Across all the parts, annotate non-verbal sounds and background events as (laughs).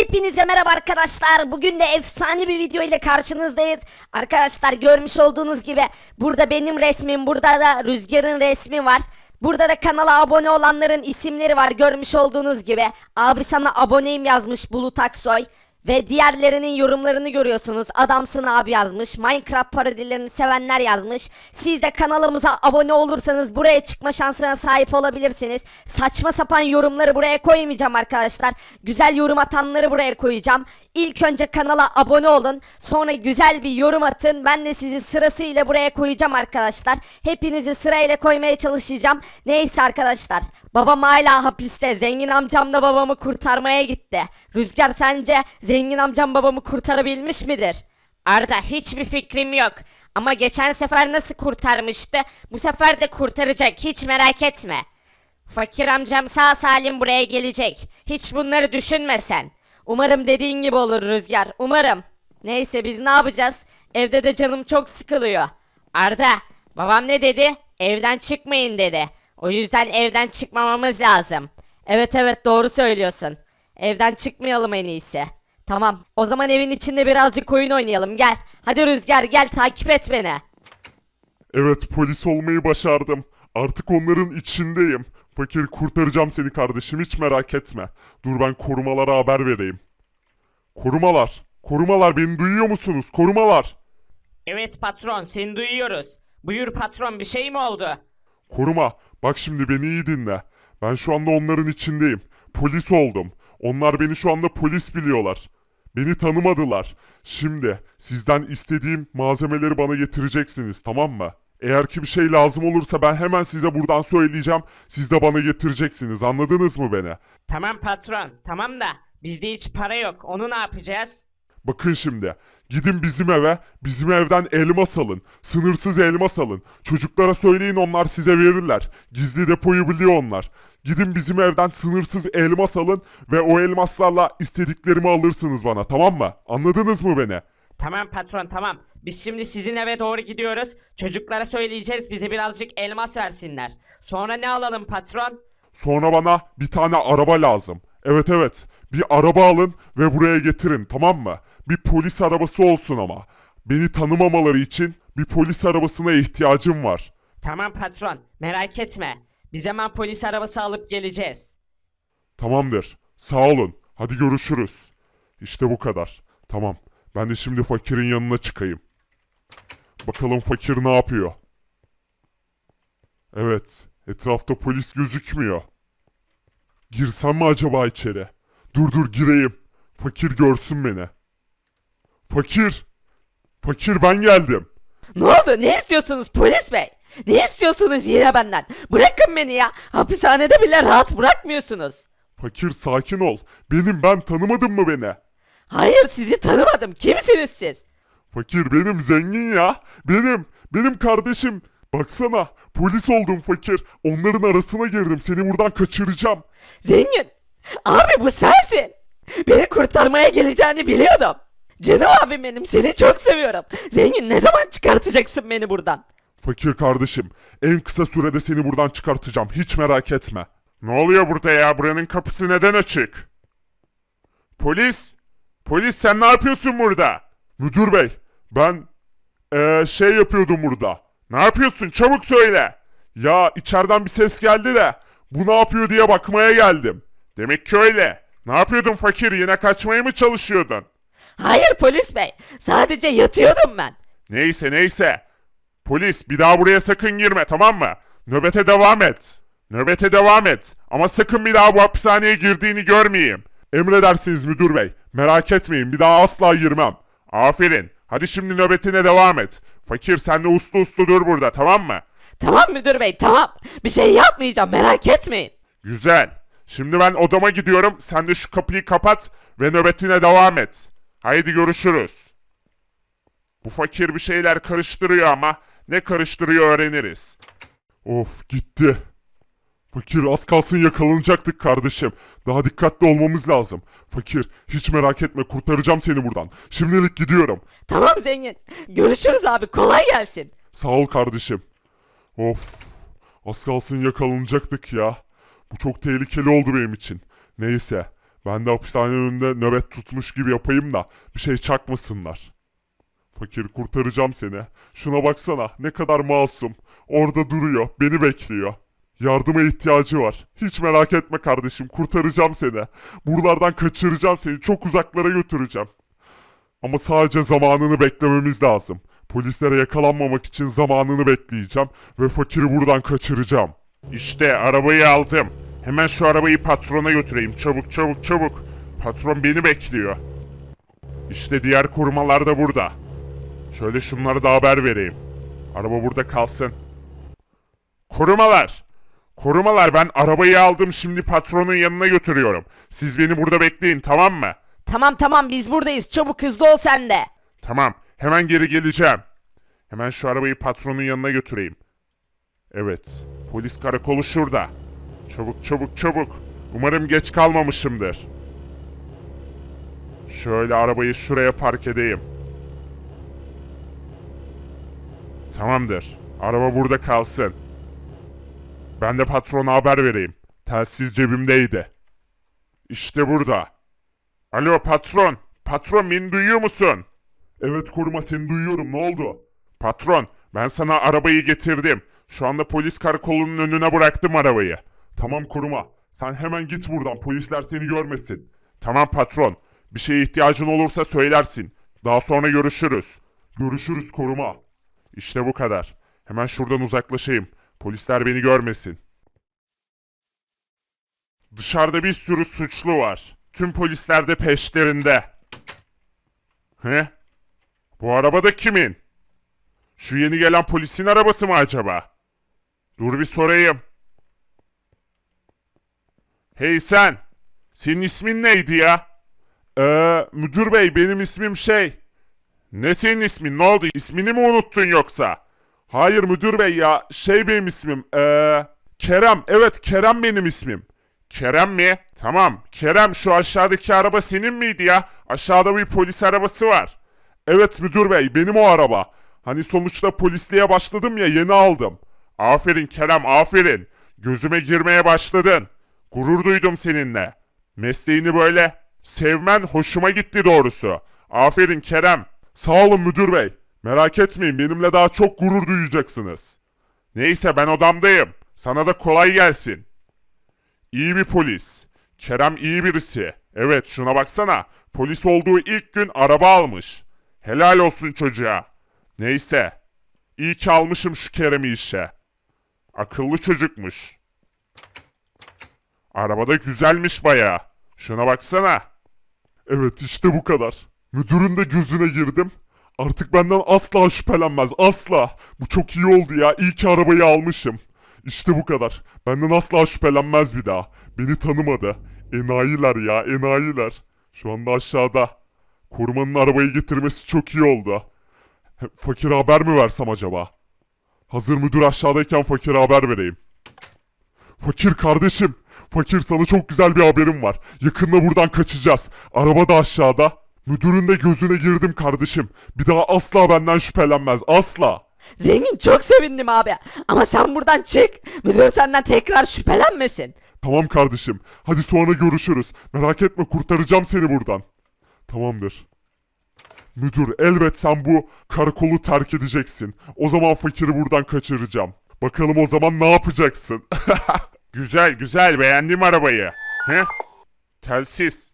Hepinize merhaba arkadaşlar. Bugün de efsane bir video ile karşınızdayız. Arkadaşlar görmüş olduğunuz gibi burada benim resmim, burada da Rüzgar'ın resmi var. Burada da kanala abone olanların isimleri var görmüş olduğunuz gibi. Abi sana aboneyim yazmış Bulut Aksoy. Ve diğerlerinin yorumlarını görüyorsunuz. Adamsın abi yazmış. Minecraft parodilerini sevenler yazmış. Siz de kanalımıza abone olursanız buraya çıkma şansına sahip olabilirsiniz. Saçma sapan yorumları buraya koymayacağım arkadaşlar. Güzel yorum atanları buraya koyacağım. İlk önce kanala abone olun. Sonra güzel bir yorum atın. Ben de sizi sırasıyla buraya koyacağım arkadaşlar. Hepinizi sırayla koymaya çalışacağım. Neyse arkadaşlar. Babam hala hapiste. Zengin amcam da babamı kurtarmaya gitti. Rüzgar sence zengin amcam babamı kurtarabilmiş midir? Arda hiçbir fikrim yok. Ama geçen sefer nasıl kurtarmıştı? Bu sefer de kurtaracak. Hiç merak etme. Fakir amcam sağ salim buraya gelecek. Hiç bunları düşünme sen. Umarım dediğin gibi olur Rüzgar. Umarım. Neyse biz ne yapacağız? Evde de canım çok sıkılıyor. Arda, babam ne dedi? Evden çıkmayın dedi. O yüzden evden çıkmamamız lazım. Evet evet doğru söylüyorsun. Evden çıkmayalım en iyisi. Tamam. O zaman evin içinde birazcık oyun oynayalım. Gel. Hadi Rüzgar gel takip et beni. Evet polis olmayı başardım. Artık onların içindeyim. Fakir kurtaracağım seni kardeşim hiç merak etme. Dur ben korumalara haber vereyim. Korumalar. Korumalar beni duyuyor musunuz? Korumalar. Evet patron seni duyuyoruz. Buyur patron bir şey mi oldu? Koruma. Bak şimdi beni iyi dinle. Ben şu anda onların içindeyim. Polis oldum. Onlar beni şu anda polis biliyorlar. Beni tanımadılar. Şimdi sizden istediğim malzemeleri bana getireceksiniz tamam mı? Eğer ki bir şey lazım olursa ben hemen size buradan söyleyeceğim. Siz de bana getireceksiniz. Anladınız mı beni? Tamam patron tamam da bizde hiç para yok onu ne yapacağız? Bakın şimdi. Gidin bizim eve, bizim evden elmas alın. Sınırsız elmas alın. Çocuklara söyleyin onlar size verirler. Gizli depoyu biliyor onlar. Gidin bizim evden sınırsız elmas alın ve o elmaslarla istediklerimi alırsınız bana tamam mı? Anladınız mı beni? Tamam patron tamam. Biz şimdi sizin eve doğru gidiyoruz. Çocuklara söyleyeceğiz bize birazcık elmas versinler. Sonra ne alalım patron? Sonra bana bir tane araba lazım. Evet evet. Bir araba alın ve buraya getirin tamam mı? Bir polis arabası olsun ama. Beni tanımamaları için bir polis arabasına ihtiyacım var. Tamam patron merak etme. Biz hemen polis arabası alıp geleceğiz. Tamamdır. Sağ olun. Hadi görüşürüz. İşte bu kadar. Tamam. Ben de şimdi fakirin yanına çıkayım. Bakalım fakir ne yapıyor? Evet. Etrafta polis gözükmüyor. Girsem mi acaba içeri? Dur dur gireyim. Fakir görsün beni. Fakir. Fakir ben geldim. Ne oldu? Ne istiyorsunuz polis bey? Ne istiyorsunuz yine benden? Bırakın beni ya. Hapishanede bile rahat bırakmıyorsunuz. Fakir sakin ol. Benim ben tanımadın mı beni? Hayır sizi tanımadım. Kimsiniz siz? Fakir benim zengin ya. Benim. Benim kardeşim. Baksana polis oldum fakir. Onların arasına girdim. Seni buradan kaçıracağım. Zengin. Abi bu sensin. Beni kurtarmaya geleceğini biliyordum. Canım abim benim seni çok seviyorum. Zengin ne zaman çıkartacaksın beni buradan? Fakir kardeşim. En kısa sürede seni buradan çıkartacağım. Hiç merak etme. Ne oluyor burada ya? Buranın kapısı neden açık? Polis. Polis sen ne yapıyorsun burada? Müdür bey. Ben eee, şey yapıyordum burada. Ne yapıyorsun? Çabuk söyle. Ya içeriden bir ses geldi de bu ne yapıyor diye bakmaya geldim. Demek ki öyle. Ne yapıyordun fakir? Yine kaçmaya mı çalışıyordun? Hayır polis bey. Sadece yatıyordum ben. Neyse neyse. Polis bir daha buraya sakın girme tamam mı? Nöbete devam et. Nöbete devam et. Ama sakın bir daha bu hapishaneye girdiğini görmeyeyim. Emredersiniz müdür bey. Merak etmeyin bir daha asla girmem. Aferin. Hadi şimdi nöbetine devam et. Fakir sen de uslu uslu dur burada tamam mı? Tamam müdür bey tamam. Bir şey yapmayacağım merak etmeyin. Güzel. Şimdi ben odama gidiyorum. Sen de şu kapıyı kapat ve nöbetine devam et. Haydi görüşürüz. Bu fakir bir şeyler karıştırıyor ama ne karıştırıyor öğreniriz. Of gitti. Fakir az kalsın yakalanacaktık kardeşim. Daha dikkatli olmamız lazım. Fakir hiç merak etme kurtaracağım seni buradan. Şimdilik gidiyorum. Tamam zengin. Görüşürüz abi kolay gelsin. Sağ ol kardeşim. Of. Az kalsın yakalanacaktık ya. Bu çok tehlikeli oldu benim için. Neyse. Ben de hapishanenin önünde nöbet tutmuş gibi yapayım da bir şey çakmasınlar. Fakir kurtaracağım seni. Şuna baksana ne kadar masum. Orada duruyor, beni bekliyor. Yardıma ihtiyacı var. Hiç merak etme kardeşim, kurtaracağım seni. Buralardan kaçıracağım seni, çok uzaklara götüreceğim. Ama sadece zamanını beklememiz lazım. Polislere yakalanmamak için zamanını bekleyeceğim ve fakiri buradan kaçıracağım. İşte arabayı aldım. Hemen şu arabayı patrona götüreyim. Çabuk çabuk çabuk. Patron beni bekliyor. İşte diğer korumalar da burada. Şöyle şunları da haber vereyim. Araba burada kalsın. Korumalar! Korumalar ben arabayı aldım şimdi patronun yanına götürüyorum. Siz beni burada bekleyin tamam mı? Tamam tamam biz buradayız. Çabuk hızlı ol sen de. Tamam hemen geri geleceğim. Hemen şu arabayı patronun yanına götüreyim. Evet polis karakolu şurada. Çabuk çabuk çabuk. Umarım geç kalmamışımdır. Şöyle arabayı şuraya park edeyim. Tamamdır. Araba burada kalsın. Ben de patrona haber vereyim. Telsiz cebimdeydi. İşte burada. Alo patron. Patron beni duyuyor musun? Evet koruma seni duyuyorum. Ne oldu? Patron ben sana arabayı getirdim. Şu anda polis karakolunun önüne bıraktım arabayı. Tamam koruma. Sen hemen git buradan. Polisler seni görmesin. Tamam patron. Bir şeye ihtiyacın olursa söylersin. Daha sonra görüşürüz. Görüşürüz koruma. İşte bu kadar. Hemen şuradan uzaklaşayım. Polisler beni görmesin. Dışarıda bir sürü suçlu var. Tüm polisler de peşlerinde. He? Bu araba da kimin? Şu yeni gelen polisin arabası mı acaba? Dur bir sorayım. Hey sen! Senin ismin neydi ya? Ee, müdür bey benim ismim şey. Ne senin ismin ne oldu? İsmini mi unuttun yoksa? Hayır müdür bey ya şey benim ismim. Ee, Kerem evet Kerem benim ismim. Kerem mi? Tamam. Kerem şu aşağıdaki araba senin miydi ya? Aşağıda bir polis arabası var. Evet müdür bey benim o araba. Hani sonuçta polisliğe başladım ya yeni aldım. Aferin Kerem aferin. Gözüme girmeye başladın. Gurur duydum seninle. Mesleğini böyle sevmen hoşuma gitti doğrusu. Aferin Kerem. Sağ olun müdür bey. Merak etmeyin benimle daha çok gurur duyacaksınız. Neyse ben odamdayım. Sana da kolay gelsin. İyi bir polis. Kerem iyi birisi. Evet şuna baksana. Polis olduğu ilk gün araba almış. Helal olsun çocuğa. Neyse. İyi ki almışım şu Kerem'i işe. Akıllı çocukmuş. Arabada güzelmiş bayağı. Şuna baksana. Evet işte bu kadar. Müdürün de gözüne girdim. Artık benden asla şüphelenmez asla. Bu çok iyi oldu ya. İyi ki arabayı almışım. İşte bu kadar. Benden asla şüphelenmez bir daha. Beni tanımadı. Enayiler ya enayiler. Şu anda aşağıda. Korumanın arabayı getirmesi çok iyi oldu. Fakire haber mi versem acaba? Hazır müdür aşağıdayken fakire haber vereyim. Fakir kardeşim. Fakir sana çok güzel bir haberim var. Yakında buradan kaçacağız. Araba da aşağıda. Müdürün de gözüne girdim kardeşim. Bir daha asla benden şüphelenmez. Asla. Zengin çok sevindim abi. Ama sen buradan çık. Müdür senden tekrar şüphelenmesin. Tamam kardeşim. Hadi sonra görüşürüz. Merak etme kurtaracağım seni buradan. Tamamdır. Müdür elbet sen bu karakolu terk edeceksin. O zaman fakiri buradan kaçıracağım. Bakalım o zaman ne yapacaksın? (laughs) güzel güzel beğendim arabayı. He? Telsiz.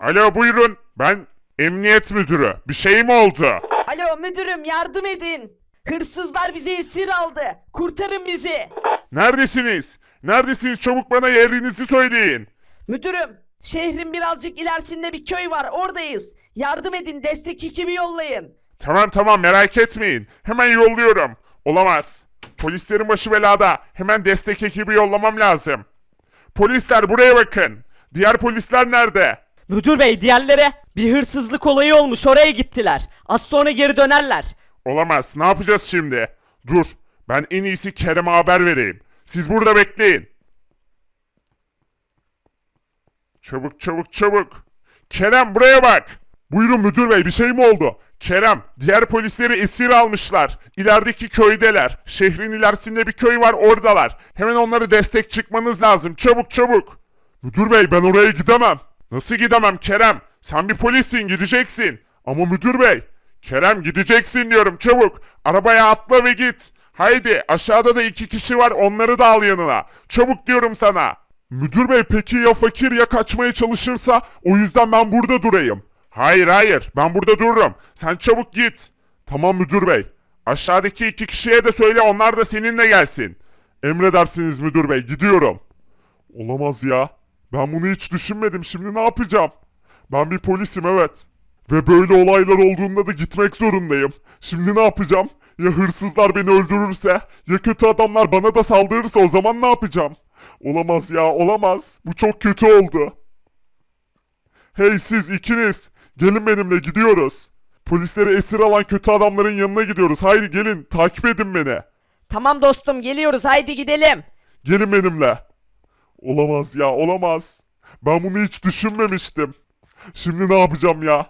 Alo buyurun. Ben emniyet müdürü. Bir şey mi oldu? Alo müdürüm yardım edin. Hırsızlar bizi esir aldı. Kurtarın bizi. Neredesiniz? Neredesiniz? Çabuk bana yerinizi söyleyin. Müdürüm şehrin birazcık ilerisinde bir köy var oradayız. Yardım edin destek ekibi yollayın. Tamam tamam merak etmeyin. Hemen yolluyorum. Olamaz. Polislerin başı belada. Hemen destek ekibi yollamam lazım. Polisler buraya bakın. Diğer polisler nerede? Müdür bey diğerlere bir hırsızlık olayı olmuş oraya gittiler. Az sonra geri dönerler. Olamaz. Ne yapacağız şimdi? Dur. Ben en iyisi Kerem'e haber vereyim. Siz burada bekleyin. Çabuk çabuk çabuk. Kerem buraya bak. Buyurun müdür bey bir şey mi oldu? Kerem, diğer polisleri esir almışlar. İlerideki köydeler. Şehrin ilerisinde bir köy var oradalar. Hemen onları destek çıkmanız lazım. Çabuk çabuk. Müdür bey ben oraya gidemem. Nasıl gidemem Kerem? Sen bir polissin gideceksin. Ama müdür bey. Kerem gideceksin diyorum çabuk. Arabaya atla ve git. Haydi aşağıda da iki kişi var onları da al yanına. Çabuk diyorum sana. Müdür bey peki ya fakir ya kaçmaya çalışırsa o yüzden ben burada durayım. Hayır hayır ben burada dururum. Sen çabuk git. Tamam müdür bey. Aşağıdaki iki kişiye de söyle onlar da seninle gelsin. Emredersiniz müdür bey gidiyorum. Olamaz ya. Ben bunu hiç düşünmedim. Şimdi ne yapacağım? Ben bir polisim evet. Ve böyle olaylar olduğunda da gitmek zorundayım. Şimdi ne yapacağım? Ya hırsızlar beni öldürürse? Ya kötü adamlar bana da saldırırsa o zaman ne yapacağım? Olamaz ya olamaz. Bu çok kötü oldu. Hey siz ikiniz. Gelin benimle gidiyoruz. Polisleri esir alan kötü adamların yanına gidiyoruz. Haydi gelin takip edin beni. Tamam dostum geliyoruz haydi gidelim. Gelin benimle. Olamaz ya olamaz. Ben bunu hiç düşünmemiştim. Şimdi ne yapacağım ya?